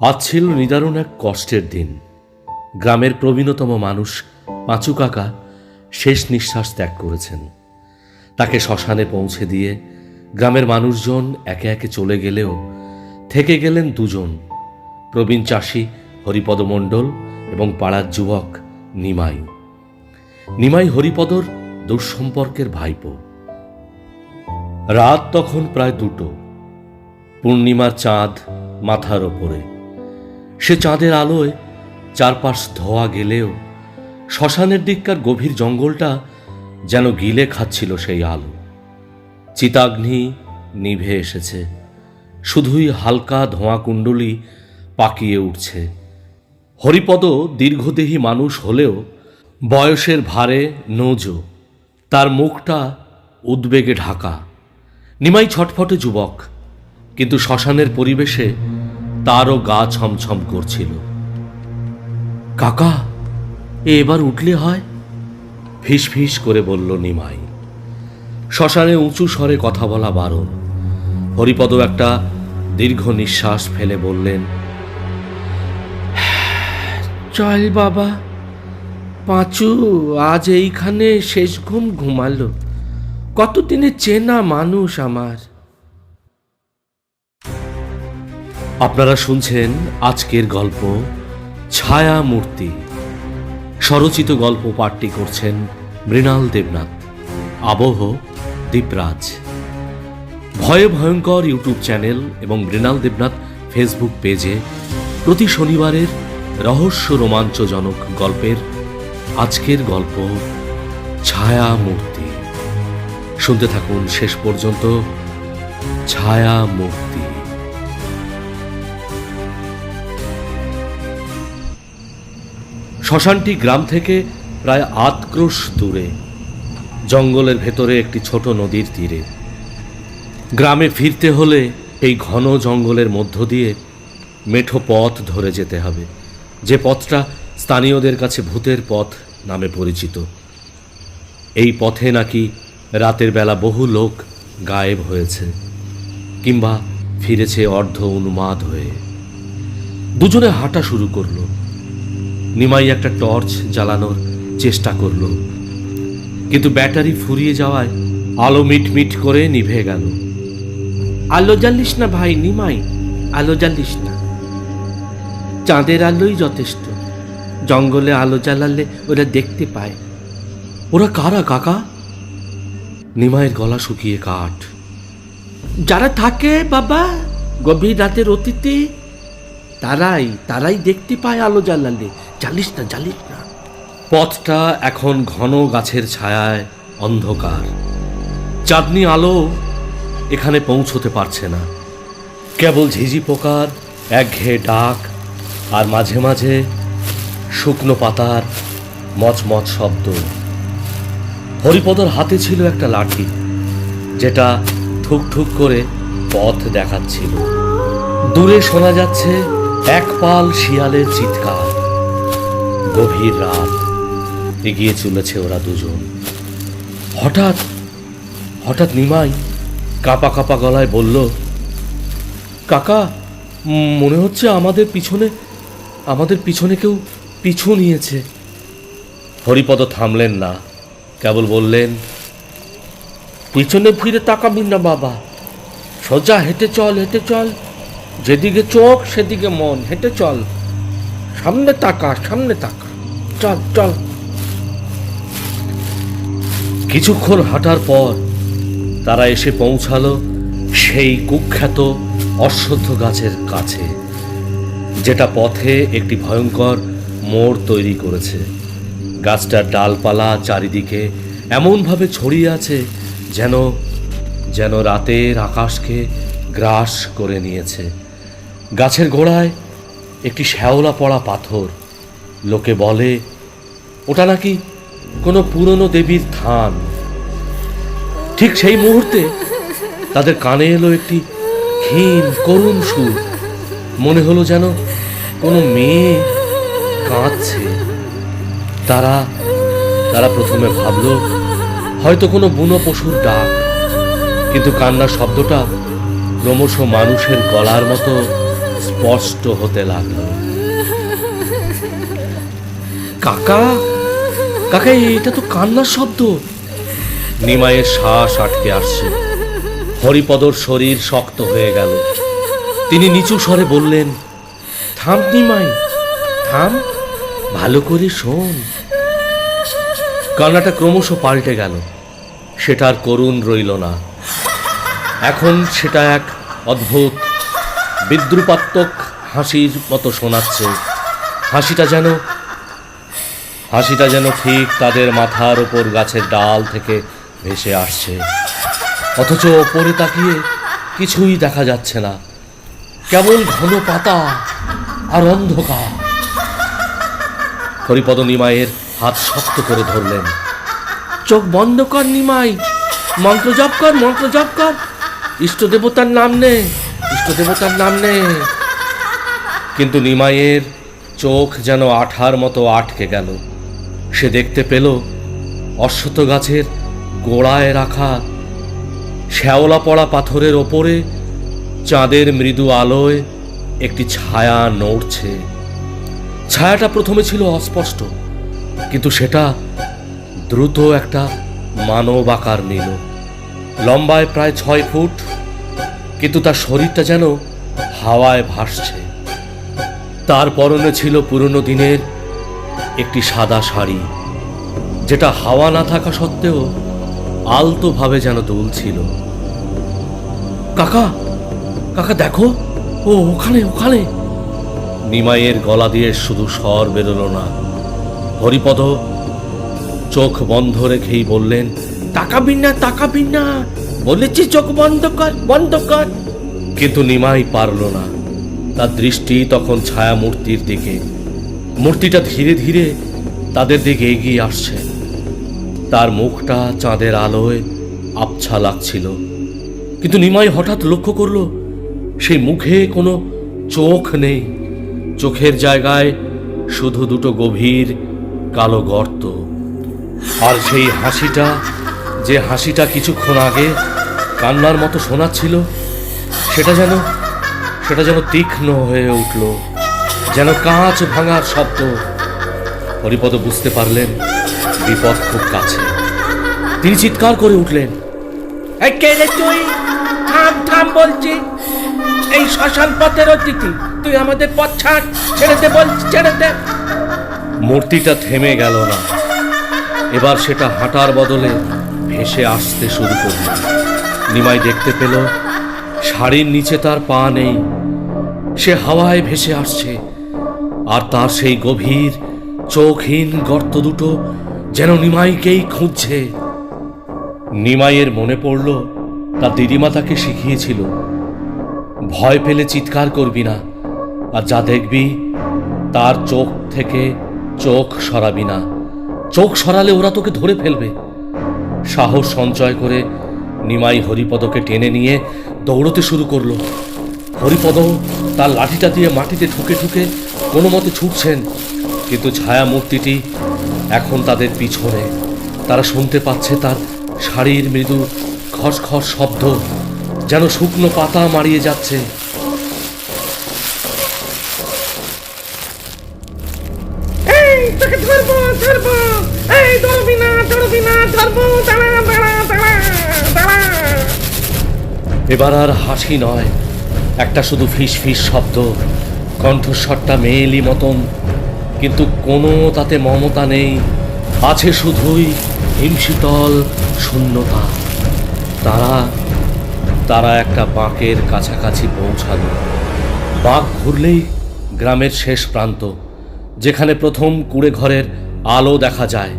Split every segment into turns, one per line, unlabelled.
আজ ছিল নিদারুণ এক কষ্টের দিন। গ্রামের প্রবীণতম মানুষ পাঁচু কাকা শেষ নিঃশ্বাস ত্যাগ করেছেন। তাকে শ্মশানে পৌঁছে দিয়ে গ্রামের মানুষজন একে একে চলে গেলেও থেকে গেলেন দুজন, প্রবীণ চাষি হরিপদ মণ্ডল এবং পাড়ার যুবক নিমাই। নিমাই হরিপদর দুঃসম্পর্কের ভাইপো। রাত তখন প্রায় দুটো। পূর্ণিমার চাঁদ মাথার ওপরে। সে চাঁদের আলোয় চারপাশ ধোয়া গেলেও শ্মশানের দিককার গভীর জঙ্গলটা যেন গিলে খাচ্ছিল সেই আলো। চিতাগ্নি নিভে এসেছে। শুধুই হালকা ধোঁয়া কুণ্ডলি পাকিয়ে উঠছে। হরিপদ দীর্ঘদেহী মানুষ হলেও বয়সের ভারে নোজো। তার মুখটা উদ্বেগে ঢাকা। নিমাই ছটফটে যুবক। কিন্তু শ্মশানের পরিবেশে তারও গা ছমছম করছিল। কাকা এবার উঠলে হয়? ফিস ফিস করে বলল নিমাই। শ্মশানে উঁচু স্বরে কথা বলা বারণ। হরিপদ একটা দীর্ঘ নিঃশ্বাস ফেলে বললেন,
চল বাবা, পাঁচু, আজ এইখানে শেষ ঘুম ঘুমালো। কতদিনে চেনা মানুষ আমার।
আপনারা শুনছেন আজকের গল্প ছায়া মূর্তি স্বরচিত গল্প পাঠটি করছেন মৃণাল দেবনাথ। আবহ দীপরাজ। ভয়ে ভয়ঙ্কর ইউটিউব চ্যানেল এবং মৃণাল দেবনাথ ফেসবুক পেজে প্রতি শনিবারের রহস্য রোমাঞ্চজনক গল্পের আজকের গল্প ছায়া মূর্তি শুনতে থাকুন শেষ পর্যন্ত ছায়া মূর্তি শ্মশানটি গ্রাম থেকে প্রায় আট ক্রোশ দূরে, জঙ্গলের ভেতরে একটি ছোট নদীর তীরে। গ্রামে ফিরতে হলে এই ঘন জঙ্গলের মধ্য দিয়ে মেঠো পথ ধরে যেতে হবে, যে পথটা স্থানীয়দের কাছে ভূতের পথ নামে পরিচিত। এই পথে নাকি রাতের বেলা বহু লোক গায়েব হয়েছে, কিংবা ফিরেছে অর্ধ উন্মাদ হয়ে। দুজনে হাঁটা শুরু করল। নিমাই একটা টর্চ জ্বালানোর চেষ্টা করল। কিন্তু ব্যাটারি ফুরিয়ে যাওয়ায় আলো মিটমিট করে নিভে গেল।
আলো জ্বালিস না ভাই নিমাই, আলো জ্বালিস না। চাঁদের আলোই যথেষ্ট। জঙ্গলে আলো জ্বালালে ওরা দেখতে পায়।
ওরা কারা, কাকা? নিমাইয়ের গলা শুকিয়ে কাঠ।
যারা থাকে বাবা, গভীর রাতের অতীতে তারাই তারাই দেখতে পায় আলো জ্বালালে। জ্বালিস না জ্বালিস না।
পথটা এখন ঘন গাছের ছায়ায় অন্ধকার। চাঁদনি আলো এখানে পৌঁছতে পারছে না। কেবল ঝিঝি পোকার একঘেয়ে ডাক আর মাঝে মাঝে শুকনো পাতার মচমচ শব্দ। হরিপদর হাতে ছিল একটা লাঠি, যেটা ঠুক ঠুক করে পথ দেখাচ্ছিল। দূরে শোনা যাচ্ছে এক পাল শিয়ালের চিৎকার। গভীর রাত। এগিয়ে চলেছে ওরা দুজন। হঠাৎ হঠাৎ নিমাই কাপা কাপা গলায় বলল, কাকা, মনে হচ্ছে আমাদের পিছনে আমাদের পিছনে কেউ পিছু নিয়েছে। হরিপদ থামলেন না, কেবল বললেন,
পিছনে ফিরে তাকাবি না বাবা। সোজা হেঁটে চল হেঁটে চল। যেদিকে চোখ, সেদিকে মন, হেঁটে চল। সামনে তাকা সামনে তাকা। চল চল।
কিছুক্ষণ হাঁটার পর তারা এসে পৌঁছালো সেই কুখ্যাত অশ্বত্থ গাছের কাছে, যেটা পথে একটি ভয়ঙ্কর মোড় তৈরি করেছে। গাছটার ডালপালা চারিদিকে এমনভাবে ছড়িয়ে আছে যেন যেন রাতের আকাশকে গ্রাস করে নিয়েছে। গাছের গোড়ায় একটি শ্যাওলা পড়া পাথর, লোকে বলে ওটা নাকি কোনো পুরনো দেবীর থান। ঠিক সেই মুহূর্তে তাদের কানে এলো একটি ক্ষীণ করুণ সুর। মনে হলো যেন কোনো মেয়ে কাঁদছে। তারা তারা প্রথমে ভাবলো, হয়তো কোনো বুনো পশুর ডাক। কিন্তু কান্নার শব্দটা ক্রমশ মানুষের গলার মতো স্পষ্ট হতে লাগল। কাকা কাকা, এটা তো কান্নার শব্দ। নিমাইয়ের শ্বাস আটকে আসছে। হরিপদর শরীর শক্ত হয়ে গেল। তিনি নিচু স্বরে বললেন, থাম নিমাই, থাম, ভালো করে শোন। কান্নাটা ক্রমশ পাল্টে গেল। সেটা আর করুণ রইল না। এখন সেটা এক অদ্ভুত, বিদ্রুপাত্মক হাসির মতো শোনাচ্ছে। হাসিটা যেন হাসিটা যেন ঠিক তাদের মাথার ওপর গাছের ডাল থেকে ভেসে আসছে। অথচ ওপরে তাকিয়ে কিছুই দেখা যাচ্ছে না। কেবল ঘন পাতা আর অন্ধকার। হরিপদ নিমাইয়ের হাত শক্ত করে ধরলেন। চোখ বন্ধ কর নিমাই, মন্ত্র জপ কর, মন্ত্র জপ কর। ইষ্ট দেবতার নাম নে, ইষ্ট দেবতার নাম নে। কিন্তু নিমাইয়ের চোখ যেন আঠার মতো আটকে গেল। সে দেখতে পেল অশ্বত্থ গাছের গোড়ায় রাখা শ্যাওলা পড়া পাথরের ওপরে চাঁদের মৃদু আলোয় একটি ছায়া নড়ছে। ছায়াটা প্রথমে ছিল অস্পষ্ট, কিন্তু সেটা দ্রুত একটা মানব আকার নিল। লম্বায় প্রায় ছয় ফুট, কিন্তু তার শরীরটা যেন হাওয়ায় ভাসছে। তার পরনে ছিল পুরনো দিনের একটি সাদা শাড়ি, যেটা হাওয়া না থাকা সত্ত্বেও আলতোভাবে যেন দুলছিল। কাকা কাকা দেখো, ও ওখানে ওখানে। নিমাইয়ের গলা দিয়ে শুধু স্বর বেরোলো না। হরিপদ চোখ বন্ধ রেখেই বললেন তাকাবি না তাকাবি না বলেছি চোখ বন্ধ কর বন্ধ কর। কিন্তু নিমাই পারল না। তার দৃষ্টি তখন ছায়া মূর্তির দিকে। মূর্তিটা ধীরে ধীরে তাদের দিকে এগিয়ে আসছে। তার মুখটা চাঁদের আলোয় আবছা লাগছিল। কিন্তু নিমাই হঠাৎ লক্ষ্য করল, সেই মুখে কোনো চোখ নেই। চোখের জায়গায় শুধু দুটো গভীর কালো গর্ত। আর সেই হাসিটা, যে হাসিটা কিছুক্ষণ আগে কান্নার মতো শোনাচ্ছিল, সেটা যেন সেটা যেন তীক্ষ্ণ হয়ে উঠল। যেন কাঁচ ভাঙার শব্দ হরিপদ বুঝতে পারলেন বিপদ খুব কাছে। তিনি চিৎকার করে উঠলেন
তুই? থাম থাম বলছি। এই শ্মশান পথের অতিথি, তুই আমাদের পথ ছাড়, ছেড়ে দে বলছি ছেড়ে দে।
মূর্তিটা থেমে গেল না। এবার সেটা হাঁটার বদলে ভেসে আসতে শুরু করল। নিমাই দেখতে পেল, শাড়ির নিচে তার পা নেই। সে হাওয়ায় ভেসে আসছে। আর তার সেই গভীর, চোখহীন গর্ত দুটো যেন নিমাইকেই খুঁজছে। নিমাইয়ের মনে পড়ল, তার দিদিমা তাকে শিখিয়েছিল। ভয় পেলে চিৎকার করবি না, আর যা দেখবি, তার চোখ থেকে চোখ সরাবি না। চোখ সরালে ওরা তোকে ধরে ফেলবে। সাহস সঞ্চয় করে নিমাই হরিপদকে টেনে নিয়ে দৌড়তে শুরু করল। হরিপদ তার লাঠিটা দিয়ে মাটিতে ঠুকে ঠুকে কোনো মতে ছুটছেন। কিন্তু ছায়া মূর্তিটি এখন তাদের পিছনে। তারা শুনতে পাচ্ছে তার শাড়ির মৃদু খসখস শব্দ যেন শুকনো পাতা মারিয়ে যাচ্ছে। এবার আর হাসি নয়। একটা শুধু ফিস ফিস শব্দ, কণ্ঠস্বরটা মেয়েলি মতন, কিন্তু কোনো তাতে মমতা নেই, আছে শুধুই হিমশীতল শূন্যতা। তারা তারা একটা বাঁকের কাছাকাছি পৌঁছালো। বাঁক ঘুরলেই গ্রামের শেষ প্রান্ত, যেখানে প্রথম কুড়ে ঘরের আলো দেখা যায়।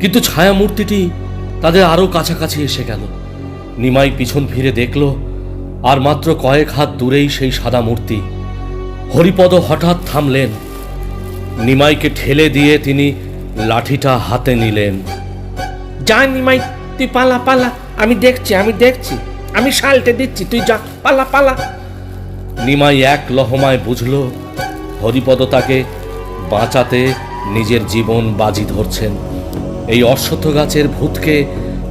কিন্তু ছায়া মূর্তিটি তাদের আরও কাছাকাছি এসে গেল। নিমাই পিছন ফিরে দেখল আর মাত্র কয়েক হাত দূরেই সেই সাদা মূর্তি। হরিপদ হঠাৎ থামলেন। নিমাইকে ঠেলে দিয়ে তিনি লাঠিটা হাতে নিলেন।
যা নিমাই তুই পালা পালা। আমি দেখছি আমি দেখছি। আমি সালটে দিচ্ছি তুই যা পালা পালা।
নিমাই এক লহমায় বুঝল হরিপদ তাকে বাঁচাতে নিজের জীবন বাজি ধরছেন। এই অশ্বত্থ গাছের ভূতকে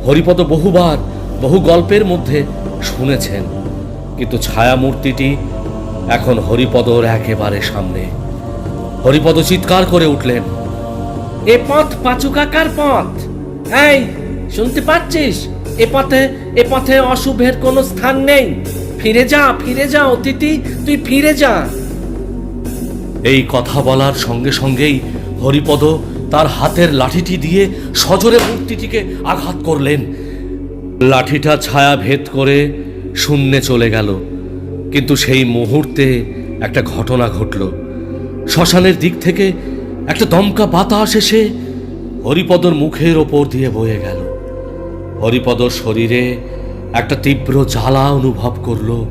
হরিপদ বহুবার বহু গল্পের মধ্যে শুনেছেন। কিন্তু ছায়া মূর্তিটি এখন হরিপদর একেবারে সামনে। হরিপদ চিৎকার করে উঠলেন,
এ পথ পাঁচু কাকার পথ। এই, শুনতে পাচ্ছিস? এ পথে এ পথে অশুভের কোনো স্থান নেই। ফিরে যা ফিরে যা, অতিথি, তুই ফিরে যা।
এই কথা বলার সঙ্গে সঙ্গেই হরিপদ তার হাতের লাঠিটি দিয়ে সজোরে মূর্তিটিকে আঘাত করলেন। লাঠিটা ছায়া ভেদ করে শূন্যে চলে গেল। কিন্তু সেই মুহূর্তে একটা ঘটনা ঘটল। শ্মশানের দিক থেকে একটা দমকা বাতাস এসে হরিপদর মুখের ওপর দিয়ে বয়ে গেল। হরিপদর শরীরে একটা তীব্র জ্বালা অনুভব করল।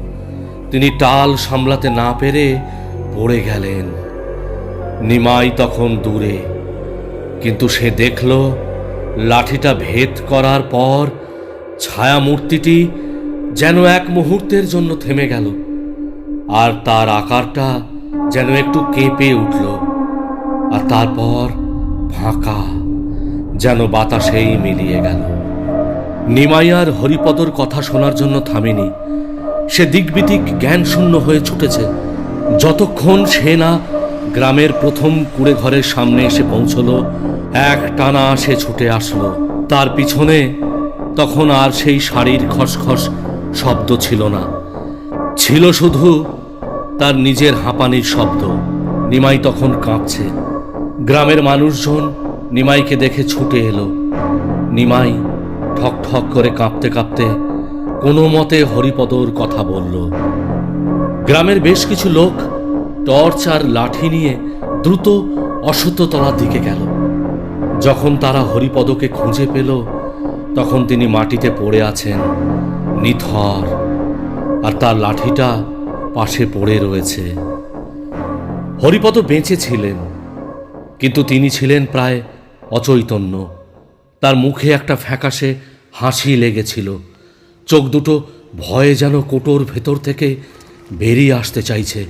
তিনি টাল সামলাতে না পেরে পড়ে গেলেন। নিমাই তখন দূরে। কিন্তু সে দেখল, লাঠিটা ভেদ করার পর ছায়া মূর্তিটি যেন এক মুহূর্তের জন্য থেমে গেল, আর তার আকারটা যেন একটু কেঁপে উঠল, আর তারপর ফাঁকা যেন বাতাসেই মিলিয়ে গেল। নিমাইয়ার হরিপদর কথা শোনার জন্য থামেনি। সে দিকবিদিক জ্ঞান শূন্য হয়ে ছুটেছে। যতক্ষণ সে না গ্রামের প্রথম কুড়ে ঘরের সামনে এসে পৌঁছল, এক টানা সে ছুটে আসলো। তার পিছনে তখন আর সেই শাড়ির খসখস শব্দ ছিল না। ছিল শুধু তার নিজের হাঁপানির শব্দ। নিমাই তখন কাঁপছে গ্রামের মানুষজন নিমাইকে দেখে ছুটে এলো। নিমাই ঠক ঠক করে কাঁপতে কাঁপতে কোনো মতে হরিপদর কথা বলল। গ্রামের বেশ কিছু লোক টর্চ আর লাঠি নিয়ে দ্রুত অসত্যতলার দিকে গেল। যখন তারা হরিপদকে খুঁজে পেল, তখন তিনি মাটিতে পড়ে আছেন। নিথর, আর তার লাঠিটা পাশে পড়ে রয়েছে। হরিপদ বেঁচে ছিলেন, কিন্তু তিনি ছিলেন প্রায় অচৈতন্য। তার মুখে একটা ফ্যাকাশে হাসি লেগেছিল। চোখ দুটো ভয়ে যেন কোটোর ভেতর থেকে বেরিয়ে আসতে চাইছে।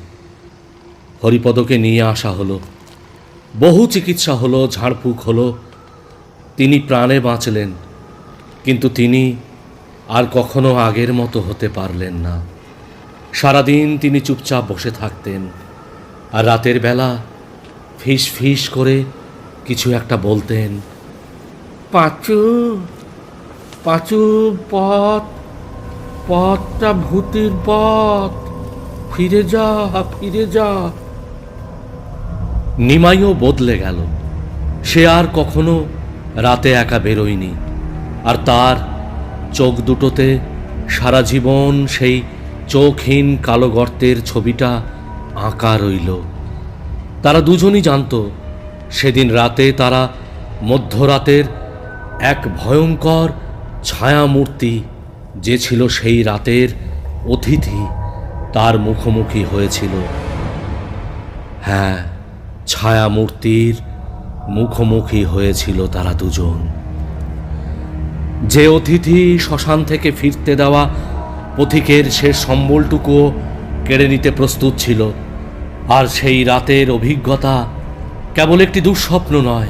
হরিপদকে নিয়ে আসা হলো। বহু চিকিৎসা হলো, ঝাড়ফুঁক হলো। তিনি প্রাণে বাঁচলেন, কিন্তু তিনি আর কখনো আগের মতো হতে পারলেন না। সারাদিন তিনি চুপচাপ বসে থাকতেন আর রাতের বেলা ফিস ফিস করে কিছু একটা বলতেন।
পাঁচু পাঁচু পথ পথটা ভূতির পথ ফিরে যা ফিরে যা।
নিমাইও বদলে গেল। সে আর কখনো রাতে একা বেরোয়নি। আর তার চোখ দুটোতে সারা জীবন সেই চোখহীন কালো গর্তের ছবিটা আঁকা রইল। তারা দুজনই জানতো, সেদিন রাতে তারা মধ্যরাতের এক ভয়ঙ্কর ছায়ামূর্তি, যে ছিল সেই রাতের অতিথি, তার মুখোমুখি হয়েছিল। হ্যাঁ ছায়ামূর্তির মুখোমুখি হয়েছিল তারা দুজন। যে অতিথি শ্মশান থেকে ফিরতে দেওয়া পথিকের শেষ সম্বলটুকুও কেড়ে নিতে প্রস্তুত ছিল। আর সেই রাতের অভিজ্ঞতা কেবল একটি দুঃস্বপ্ন নয়,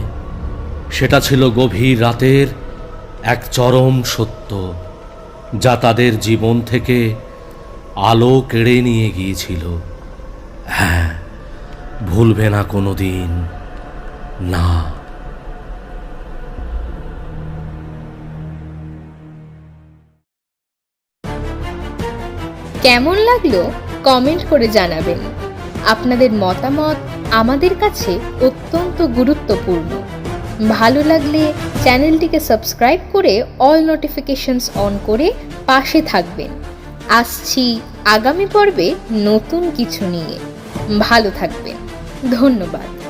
সেটা ছিল গভীর রাতের এক চরম সত্য, যা তাদের জীবন থেকে আলো কেড়ে নিয়ে গিয়েছিল। হ্যাঁ ভুলবে না কোনো দিন না।
কেমন লাগল কমেন্ট করে জানাবেন। আপনাদের মতামত আমাদের কাছে অত্যন্ত গুরুত্বপূর্ণ। ভালো লাগলে চ্যানেলটিকে সাবস্ক্রাইব করে অল নোটিফিকেশনস অন করে পাশে থাকবেন। আসছি আগামী পর্বে নতুন কিছু নিয়ে। ভালো থাকবেন। ধন্যবাদ।